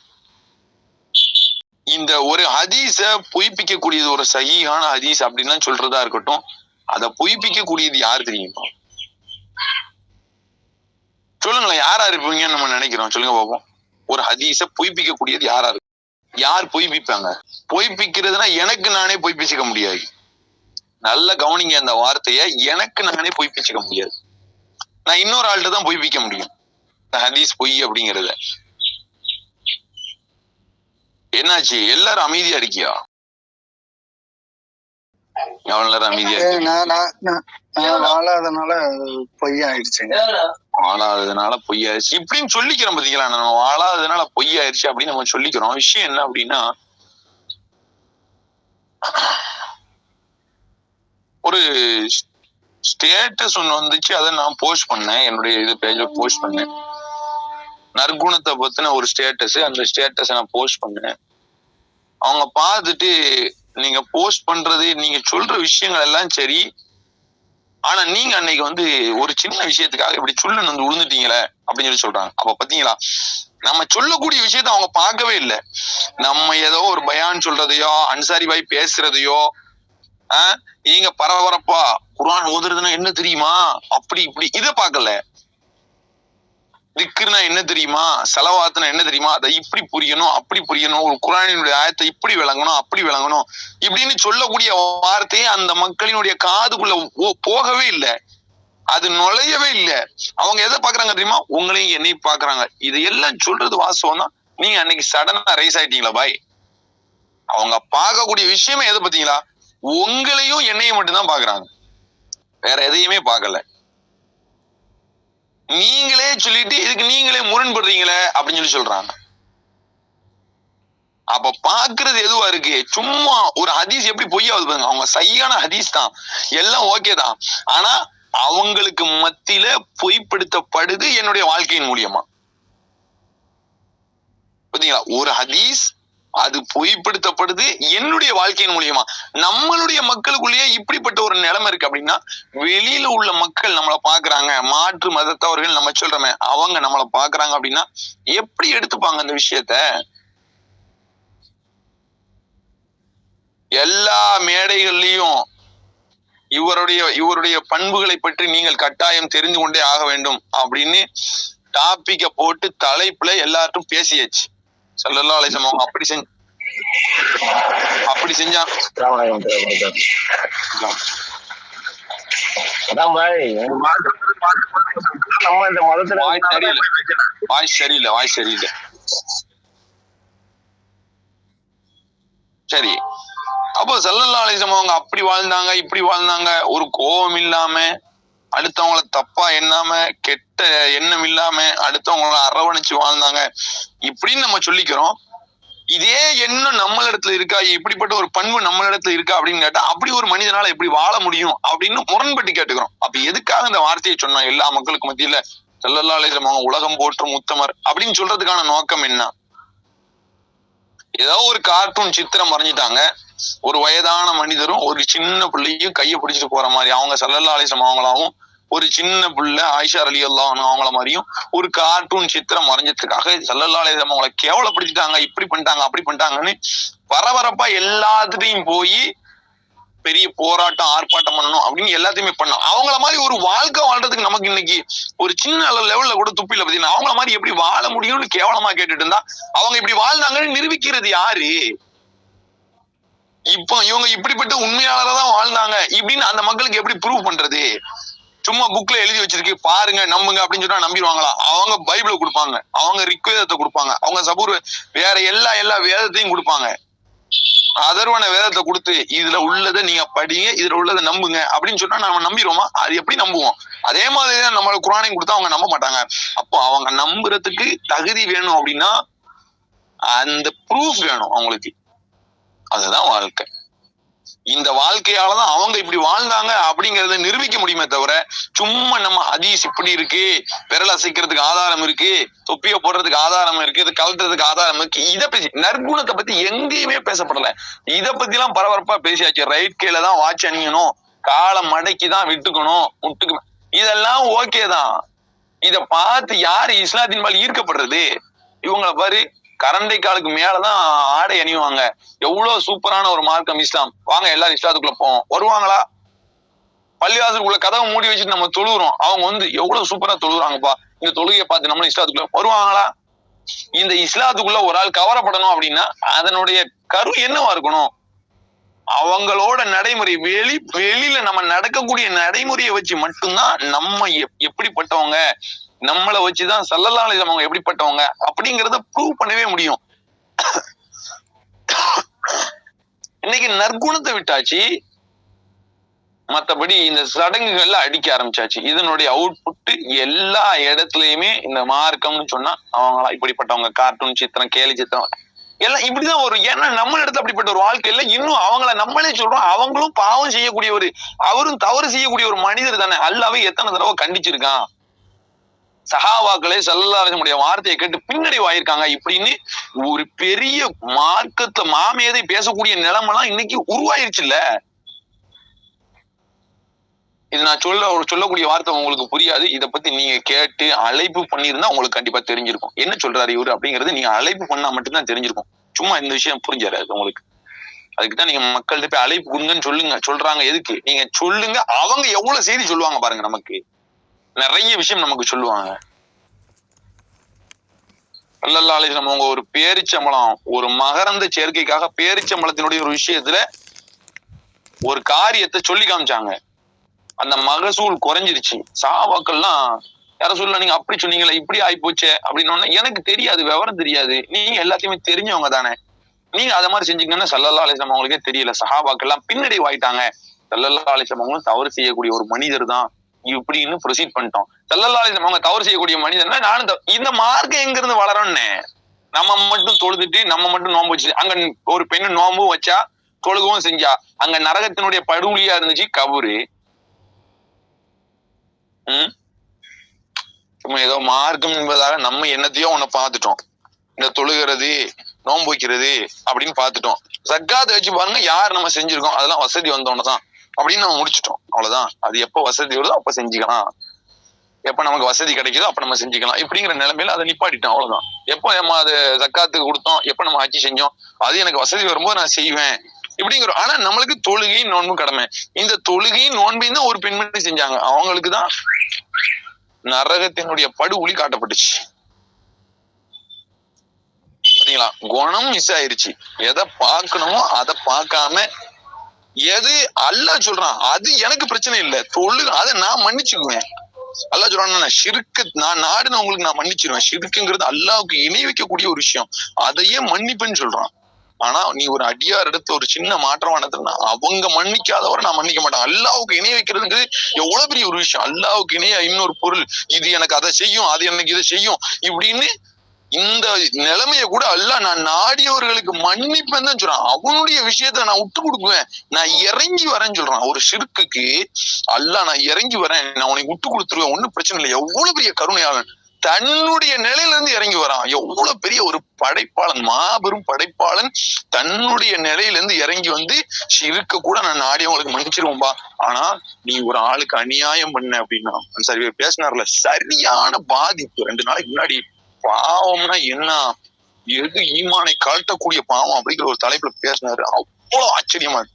இந்த ஒரு ஹதீஸ பொய்ப்பிக்க கூடியது ஒரு சகிஹான ஹதீஸ் அப்படின்னு சொல்றதா இருக்கட்டும் அதை பொய்ப்பிக்க கூடியது யார் தெரியுமா? சொல்லுங்களேன் யாரா இருப்பீங்கன்னு நம்ம நினைக்கிறோம். சொல்லுங்க பாப்போம். ஒரு ஹதீஸ பொய்ப்பிக்க கூடியது யாரா இருக்கு? யார் பொய்ப்பிப்பாங்க? பொய்ப்பிக்கிறதுனா எனக்கு நானே பொய்ப்பிச்சுக்க முடியாது. நல்ல கவனிங்க அந்த வார்த்தைய. எனக்கு நானே பொய்ப்பிச்சுக்க முடியாது. நான் இன்னொரு ஆள்கிட்ட தான் பொய்ப்பிக்க முடியும். ஹதீஸ் பொய் அப்படிங்கறத. என்னாச்சு? எல்லாரும் அமைதியா இருக்கியா? எவ்வளவு அமைதியா ஏ, இருக்கு நான் நான் நான் நான் வாழாதனால பொய் ஆயிடுச்சுங்க வாழாததுனால பொய்யாயிருச்சு இப்படின்னு சொல்லிக்கிறோம் பாத்தீங்களா? நம்ம வாழாததுனால பொய்யாயிருச்சு அப்படின்னு நம்ம சொல்லிக்கிறோம். விஷயம் என்ன அப்படின்னா ஒரு ஸ்டேட்டஸ் ஒன்று வந்துச்சு அதை நான் போஸ்ட் பண்ணேன். என்னுடைய இது பேஜ்ல போஸ்ட் பண்ணேன். நற்குணத்தை பத்தின ஒரு ஸ்டேட்டஸ் அந்த ஸ்டேட்டஸை நான் போஸ்ட் பண்ணேன். அவங்க பார்த்துட்டு நீங்க போஸ்ட் பண்றது நீங்க சொல்ற விஷயங்கள் எல்லாம் சரி. ஆனா நீங்க அன்னைக்கு வந்து ஒரு சின்ன விஷயத்துக்காக இப்படி சொல்லு வந்து விழுந்துட்டீங்களே அப்படின்னு சொல்லி சொல்றாங்க. அப்ப பாத்தீங்களா? நம்ம சொல்லக்கூடிய விஷயத்த அவங்க பார்க்கவே இல்லை. நம்ம ஏதோ ஒரு பயான் சொல்றதையோ அன்சாரி பாய் பேசுறதையோ நீங்க பரபரப்பா குரான் ஓதுறதுன்னா என்ன தெரியுமா? அப்படி இப்படி. இத பார்க்கல. திக்ருனா என்ன தெரியுமா? செலவாத்துனா என்ன தெரியுமா? அதை இப்படி புரியணும் அப்படி புரியணும். ஒரு குரானினுடைய ஆயத்தை இப்படி விளங்கணும் அப்படி விளங்கணும். இப்படின்னு சொல்லக்கூடிய வார்த்தையே அந்த மக்களினுடைய காதுக்குள்ள ஓ- போகவே இல்லை. அது நுழையவே இல்லை. அவங்க எதை பாக்குறாங்க தெரியுமா? உங்களையும் என்னையும் பாக்குறாங்க இது எல்லாம் சொல்றது வாசம் தான். நீங்க அன்னைக்கு சடனா ரைஸ் ஆயிட்டீங்களா பாய்? அவங்க பார்க்கக்கூடிய விஷயமே எதை பாத்தீங்களா? உங்களையும் என்னையும் மட்டும்தான் பாக்குறாங்க வேற எதையுமே பார்க்கல. நீங்களே சொல்லிட்டு இதுக்கு நீங்களே முரண்படுறீங்களே அப்படின்னு சொல்லி சொல்றாங்க. அப்ப பாக்குறது எதுவா இருக்கு? சும்மா ஒரு ஹதீஸ் எப்படி பொய்யாவது பாருங்க. அவங்க சரியான ஹதீஸ் தான். எல்லாம் ஓகே தான். ஆனா அவங்களுக்கு மத்தியில பொய்ப்படுத்தப்படுது என்னுடைய வாழ்க்கையின் மூலியமா. பாத்தீங்களா ஒரு ஹதீஸ் அது பொய்ப்படுத்தப்படுது என்னுடைய வாழ்க்கையின் மூலியமா. நம்மளுடைய மக்களுக்குள்ளேயே இப்படிப்பட்ட ஒரு நிலைமை இருக்கு அப்படின்னா வெளியில உள்ள மக்கள் நம்மளை பாக்குறாங்க மாற்று மதத்தவர்கள் நம்ம சொல்றோமே அவங்க நம்மளை பாக்குறாங்க அப்படின்னா எப்படி எடுத்துப்பாங்க அந்த விஷயத்த? எல்லா மேடைகள்லயும் இவருடைய இவருடைய பண்புகளை பற்றி நீங்கள் கட்டாயம் தெரிந்து கொண்டே ஆக வேண்டும் அப்படின்னு டாபிக்க போட்டு தலைப்புல எல்லார்ட்டும் பேசியாச்சு. சல்லல்லா அலிசம் அவங்க அப்படி செஞ்சு அப்படி செஞ்சான் அதான் பாய் உங்க மாற்றத்தை பார்த்து பார்த்து நம்ம இந்த மதத்துல வாய் சரியில்லை. வாய் சரியில்லை வாய் சரியில்லை. சரி. அப்போ சல்லல்லா அலிசம் அவங்க அப்படி வாழ்ந்தாங்க இப்படி வாழ்ந்தாங்க ஒரு கோபம் இல்லாம அடுத்தவங்கள தப்பா எண்ணாம கெட்ட எண்ணம் இல்லாம அடுத்தவங்கள அரவணைச்சு வாழ்ந்தாங்க. இப்படின்னு நம்ம சொல்லிக்கிறோம். இதே எண்ணம் நம்மளிடத்துல இருக்கா? இப்படிப்பட்ட ஒரு பண்பு நம்மளிடத்துல இருக்கா அப்படின்னு கேட்டா அப்படி ஒரு மனிதனால எப்படி வாழ முடியும் அப்படின்னு முரண்பட்டு கேட்டுக்கிறோம். அப்ப எதுக்காக இந்த வார்த்தையை சொன்னா எல்லா மக்களுக்கு மத்தியில? சல்லல்லா அவங்க உலகம் போற்றும் உத்தமர் அப்படின்னு சொல்றதுக்கான நோக்கம் என்ன? ஏதோ ஒரு கார்ட்டூன் சித்திரம் வரைஞ்சிட்டாங்க. ஒரு வயதான மனிதரும் ஒரு சின்ன பிள்ளையும் கையை பிடிச்சிட்டு போற மாதிரி அவங்க சல்லல்லா அலிஸ்லாம் அவங்களாவும் ஒரு சின்ன பிள்ளை ஆயிஷா அலி அல்லாஹ் அவங்கள மாதிரியும் ஒரு கார்ட்டூன் சித்திரம் வரைஞ்சதுக்காக சல்லல்லா அலிஸ்லாம் அவங்கள கேவலப்படுத்திட்டாங்க இப்படி பண்ணிட்டாங்க அப்படி பண்ணிட்டாங்கன்னு பரபரப்பா எல்லாத்துட்டையும் போய் பெரிய போராட்டம் ஆர்ப்பாட்டம் பண்ணணும் அப்படின்னு எல்லாத்தையுமே பண்ணோம் அவங்கள மாதிரி ஒரு வாழ்க்கை வாழ்றதுக்கு நமக்கு இன்னைக்கு ஒரு சின்ன லெவல்ல கூட துப்பில பாத்தீங்கன்னா அவங்கள மாதிரி எப்படி வாழ முடியும்னு கேவலமா கேட்டுட்டு இருந்தா அவங்க இப்படி வாழ்ந்தாங்கன்னு நிரூபிக்கிறது யாரு? இப்போ இவங்க இப்படிப்பட்ட உண்மையாளராக தான் வாழ்ந்தாங்க. இப்படின்னு அந்த மக்களுக்கு எப்படி ப்ரூவ் பண்றது? சும்மா புக்ல எழுதி வச்சிருக்கு பாருங்க நம்புங்க அப்படின்னு சொன்னா நம்பிடுவாங்களா? அவங்க பைபிளை கொடுப்பாங்க. அவங்க ரிக்வேதத்தை கொடுப்பாங்க. அவங்க சபூர் வேற எல்லா எல்லா வேதத்தையும் கொடுப்பாங்க. அதர்வன வேதத்தை கொடுத்து இதுல உள்ளதை நீங்க படிங்க இதுல உள்ளதை நம்புங்க அப்படின்னு சொன்னா நம்ம நம்பிடுவோமா? அது எப்படி நம்புவோம்? அதே மாதிரிதான் நம்ம குரானையும் கொடுத்தா அவங்க நம்ப மாட்டாங்க. அப்போ அவங்க நம்புறதுக்கு தகுதி வேணும் அப்படின்னா அந்த ப்ரூஃப் வேணும் அவங்களுக்கு. அதுதான் வாழ்க்கை. இந்த வாழ்க்கையாலதான் அவங்க இப்படி வாழ்ந்தாங்க அப்படிங்கறத நிரூபிக்க முடியுமே தவிர சும்மா நம்ம ஹதீஸ் இப்படி இருக்கு விரல் அசைக்கிறதுக்கு ஆதாரம் இருக்கு தொப்பிய போடுறதுக்கு ஆதாரம் இருக்கு இது கலட்டுறதுக்கு ஆதாரம் இருக்கு இதை பேசி நற்குணத்தை பத்தி எங்கேயுமே பேசப்படல. இத பத்தி எல்லாம் பரபரப்பா பேசியாச்சு. ரைட் கையில தான் வாட்ச் அணியணும் காலை மடக்கி தான் விட்டுக்கணும் முட்டுக்கு இதெல்லாம் ஓகே தான். இத பார்த்து யாரு இஸ்லாத்தின் மேல் ஈர்க்கப்படுறது? இவங்கள பாரு கரண்டை காலுக்கு மேலதான் ஆடை அணிவாங்க. எவ்வளவு சூப்பரான ஒரு மார்க்கம் இஸ்லாம். வாங்க எல்லாரும் இஸ்லாத்துக்குள்ள போவோம். வருவாங்களா? பள்ளிவாசலுக்குள்ள கதவை மூடி வச்சுட்டு நம்ம தொழுகிறோம். அவங்க வந்து எவ்வளவு சூப்பரா தொழுகிறாங்கப்பா. இந்த தொழுகையை பார்த்து நம்ம இஸ்லாத்துக்குள்ள வருவாங்களா? இந்த இஸ்லாத்துக்குள்ள ஒரு ஆள் கவரப்படணும் அப்படின்னா அதனுடைய கரு என்னவா இருக்கணும்? அவங்களோட நடைமுறை வெளி வெளியில நம்ம நடக்கக்கூடிய நடைமுறையை வச்சு மட்டும்தான் நம்ம எப்- எப்படிப்பட்டவங்க நம்மளை வச்சுதான் சல்லல்லாலிசம் அவங்க எப்படிப்பட்டவங்க அப்படிங்கறத ப்ரூவ் பண்ணவே முடியும். இன்னைக்கு நற்குணத்தை விட்டாச்சு. மத்தபடி இந்த சடங்குகள்ல அடிக்க ஆரம்பிச்சாச்சு. இதனுடைய அவுட்புட் எல்லா இடத்துலயுமே இந்த மார்க்கம்னு சொன்னா அவங்களா இப்படிப்பட்டவங்க கார்ட்டூன் சித்திரம் கேலி சித்திரம் எல்லாம் இப்படிதான் ஒரு ஏன்னா நம்ம இடத்துல அப்படிப்பட்ட ஒரு வாழ்க்கை இல்லை. இன்னும் அவங்கள நம்மளே சொல்றோம். அவங்களும் பாவம் செய்யக்கூடிய ஒரு அவரும் தவறு செய்யக்கூடிய ஒரு மனிதர் தானே. அல்லாவே எத்தனை தடவை கண்டிச்சிருக்கான்? சஹாவாக்களே செல்லாலுடைய வார்த்தையை கேட்டு பின்னடைவு ஆயிருக்காங்க இப்படின்னு ஒரு பெரிய மார்க்கத்தை மாமேதை பேசக்கூடிய நிலைமெல்லாம் இன்னைக்கு உருவாயிருச்சு இல்ல இது நான் சொல்ல சொல்லக்கூடிய வார்த்தை உங்களுக்கு புரியாது. இத பத்தி நீங்க கேட்டு அழைப்பு பண்ணியிருந்தா உங்களுக்கு கண்டிப்பா தெரிஞ்சிருக்கும். என்ன சொல்றாரு இவரு அப்படிங்கறது நீங்க அழைப்பு பண்ணா மட்டும்தான் தெரிஞ்சிருக்கும். சும்மா இந்த விஷயம் புரிஞ்சாரு உங்களுக்கு. அதுக்கு தான் நீங்க மக்கள்கிட்ட போய் அழைப்பு கொடுங்கன்னு சொல்லுங்க சொல்றாங்க எதுக்கு? நீங்க சொல்லுங்க அவங்க எவ்வளவு செய்தி சொல்லுவாங்க பாருங்க நமக்கு. நிறைய விஷயம் நமக்கு சொல்லுவாங்க. அல்லல்லா அலிஸ்லாம் அவங்க ஒரு பேரிச்சம்பளம் ஒரு மகரந்த சேர்க்கைக்காக பேரிச்சம்பளத்தினுடைய ஒரு விஷயத்துல ஒரு காரியத்தை சொல்லி காமிச்சாங்க. அந்த மகசூல் குறைஞ்சிருச்சு. சாவாக்கள்லாம் யார சொல்ல நீங்க அப்படி சொன்னீங்களே இப்படி ஆயிப்போச்சே அப்படின்னு எனக்கு தெரியாது விவரம் தெரியாது. நீங்க எல்லாத்தையுமே தெரிஞ்சவங்க தானே. நீங்க அத மாதிரி செஞ்சீங்கன்னா சல்லல்லா அலிஸ்லாம் அவங்களுக்கே தெரியல. சஹாபாக்கெல்லாம் பின்னடைவு ஆயிட்டாங்க. சல்லல்லா அலிஸ்லாம் அவங்களும் தவறு செய்யக்கூடிய ஒரு மனிதர் தான். இப்படின்னு ப்ரொசீட் பண்ணிட்டோம். சல்லல்லா அவங்க தவறு செய்யக்கூடிய மனிதன் நானும் இந்த மார்க்கம் எங்க இருந்து வளரோன்னு நம்ம மட்டும் தொழுதுட்டு நம்ம மட்டும் நோன்பு வச்சு அங்க ஒரு பெண்ணு நோம்பும் வச்சா தொழுகவும் செஞ்சா அங்க நரகத்தினுடைய படுகொலியா இருந்துச்சு கவுரு உம் சும்மா ஏதோ மார்க்கம் என்பதாக நம்ம என்னத்தையோ உன்ன பார்த்துட்டோம். இந்த தொழுகிறது நோன்பு வைக்கிறது அப்படின்னு பார்த்துட்டோம். சக்காத்தை வச்சு பாருங்க யார் நம்ம செஞ்சிருக்கோம் அதெல்லாம் வசதி வந்தோன்னு தான் அப்படின்னு நம்ம முடிச்சிட்டோம். அவ்வளவுதான். அது எப்ப வசதி வருதோ அப்ப செஞ்சுக்கலாம். எப்ப நமக்கு வசதி கிடைக்குதோ அப்ப நம்ம செஞ்சுக்கலாம். இப்படிங்கிற நிலைமையில அதை நிப்பாட்டிட்டோம். அவ்வளவுதான். எப்போ நம்ம அது சக்காத்துக்கு கொடுத்தோம் எப்ப நம்ம ஆட்சி செஞ்சோம் அது எனக்கு வசதி வரும்போது நான் செய்வேன். இப்படிங்கிற ஆனா நம்மளுக்கு தொழுகையும் நோன்பும் கடமை. இந்த தொழுகையும் நோன்பையும் தான் ஒரு பெண்மணி செஞ்சாங்க. அவங்களுக்கு தான் நரகத்தினுடைய படுகொலி காட்டப்பட்டுச்சு. பாத்தீங்களா குணம் மிஸ் ஆயிருச்சு. எதை பார்க்கணுமோ அதை பார்க்காம எது அல்லாஹ் சொல்றான் அது எனக்கு பிரச்சனை இல்ல. தொழு அதை நான் மன்னிச்சுக்குவேன். அல்லாஹ் சொல்றான் நான் நான் நாடுன்னு உங்களுக்கு நான் மன்னிச்சிருவேன். சிறுக்குங்கிறது அல்லாவுக்கு இணை வைக்கக்கூடிய ஒரு விஷயம். அதையே மன்னிப்புன்னு சொல்றான். ஆனா நீ ஒரு அடியார் எடுத்து ஒரு சின்ன மாற்றமானதுன்னா அவங்க மன்னிக்காதவரை நான் மன்னிக்க மாட்டேன். அல்லாவுக்கு இணை வைக்கிறதுங்கிறது எவ்வளவு பெரிய ஒரு விஷயம். அல்லாவுக்கு இணைய இன்னொரு பொருள். இது எனக்கு அதை செய்யும் அது எனக்கு இதை செய்யும். இப்படின்னு இந்த நிலைமைய கூட அல்ல நான் நாடியவர்களுக்கு மன்னிப்பேன் தான் சொல்றான். அவனுடைய விஷயத்த நான் விட்டு கொடுக்குவேன். நான் இறங்கி வரேன்னு சொல்றான். ஒரு சிறுக்குக்கு அல்ல நான் இறங்கி வரேன். நான் உனக்கு விட்டு கொடுத்துருவேன். ஒண்ணும் பிரச்சனை இல்லை. எவ்வளவு பெரிய கருணையாளன். தன்னுடைய நிலையில இருந்து இறங்கி வரான். எவ்வளவு பெரிய ஒரு படைப்பாளன் மாபெரும் படைப்பாளன் தன்னுடைய நிலையில இருந்து இறங்கி வந்து இருக்க கூட நான் நாடியவங்களுக்கு மன்னிச்சிருவோம்பா. ஆனா நீ ஒரு ஆளுக்கு அநியாயம் பண்ண அப்படின்னா சரி பேசினார்ல சரியான பாதிப்பு. ரெண்டு நாளைக்கு முன்னாடி பாவம்னா என்ன? எது ஈமானை கழட்டக்கூடிய பாவம் அப்படிங்கிற ஒரு தலைப்புல பேசினாரு. அவ்வளவு ஆச்சரியமா இருக்கு.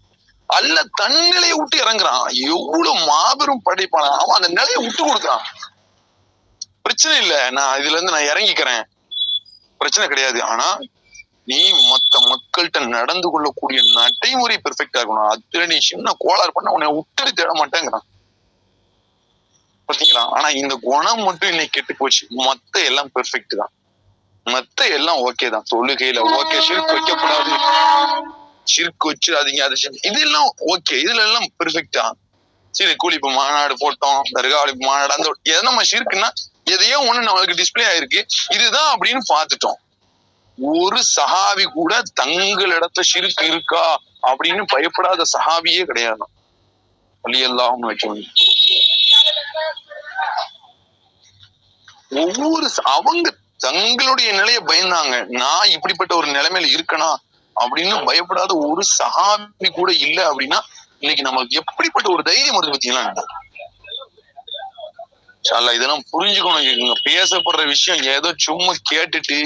அல்ல தன் நிலையை விட்டு இறங்குறான். எவ்வளவு மாபெரும் படைப்பான அவன் அந்த நிலையை விட்டு கொடுக்குறான். பிரச்சனை இல்ல. நான் இதுல இருந்து நான் இறங்கிக்கிறேன். பிரச்சனை கிடையாது. ஆனா நீ மத்த மக்கள்கிட்ட நடந்து கொள்ளக்கூடிய நடைமுறை பெர்ஃபெக்டா இருக்கணும். அதுல நீ சின்ன கோளாறு பண்ண உன்னை விட்டுட்டு தேட மாட்டேங்கிறான். பாத்தீங்களா ஆனா இந்த குணம் மட்டும் இன்னைக்கு கெட்டு போச்சு. மத்த எல்லாம் பெர்ஃபெக்ட் தான். மத்த எல்லாம் ஓகே தான். தொழுகையில ஓகே ஷிர்க் வைக்கக்கூடாது ஷிர்க் வச்சிடாதீங்க. அது இதெல்லாம் ஓகே இதுல எல்லாம் பெர்ஃபெக்டா சரி கூலி இப்ப மாநாடு போட்டோம். தர்காவளி இப்ப மாநாடு அந்த எதை நம்ம ஷிர்க்குன்னா எதையோ ஒண்ணு நம்மளுக்கு டிஸ்பிளே ஆயிருக்கு. இதுதான் அப்படின்னு பார்த்துட்டோம். ஒரு சஹாவி கூட தங்களிடத்துல ஷிர்க் இருக்கா அப்படின்னு பயப்படாத சஹாவியே கிடையாது. வழியெல்லாம் வச்சவங்க ஒவ்வொரு அவங்க தங்களுடைய நிலைய பயந்தாங்க. நான் இப்படிப்பட்ட ஒரு நிலைமையில இருக்கனா அப்படின்னு பயப்படாத ஒரு சஹாபி கூட இல்ல அப்படின்னா இன்னைக்கு நமக்கு எப்படிப்பட்ட ஒரு தைரியம் வருது பத்தீங்களா? இதெல்லாம் புரிஞ்சுக்கணும். இங்க பேசப்படுற விஷயம் ஏதோ சும்மா கேட்டுட்டு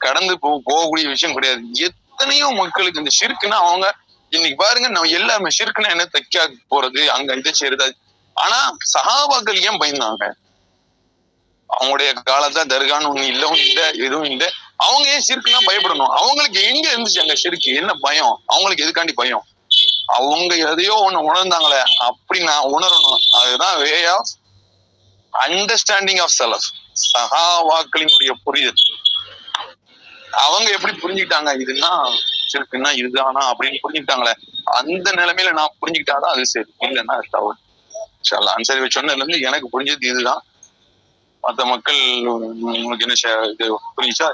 கடந்து போ போகக்கூடிய விஷயம் கிடையாது. எத்தனையோ மக்களுக்கு இந்த சிறுக்குன்னா அவங்க இன்னைக்கு பாருங்க நம்ம எல்லாமே சிறுக்குன்னா என்ன தைக்க போறது? அங்க இதை செய்யறது ஆனா சகாபாக்கள் ஏன் பயந்தாங்க? அவங்களுடைய காலத்துல தர்கான்னு ஒண்ணு இல்லவும் இல்ல எதுவும் இல்ல. அவங்க ஏன் ஷிர்க்குன்னா பயப்படணும்? அவங்களுக்கு எங்க இருந்துச்சு அங்க சிறுக்கு? என்ன பயம்? அவங்களுக்கு எதுக்காண்டி பயம்? அவங்க எதையோ ஒண்ணு உணர்ந்தாங்களே அப்படி நான் உணரணும். அதுதான் way of understanding of self சகாவாக்களினுடைய புரிதல். அவங்க எப்படி புரிஞ்சுக்கிட்டாங்க? இதுன்னா சிறுக்குன்னா இதுதானா அப்படின்னு புரிஞ்சுக்கிட்டாங்களே அந்த நிலைமையில நான் புரிஞ்சுக்கிட்டாதான் அது சரி. இல்லைன்னா தவறு. இன்ஷால்லா அன்சாரி சொன்னதுல இருந்து எனக்கு புரிஞ்சது இதுதான். மத்த மக்கள் உங்களுக்கு என்ன இது புரிஞ்சுச்சா?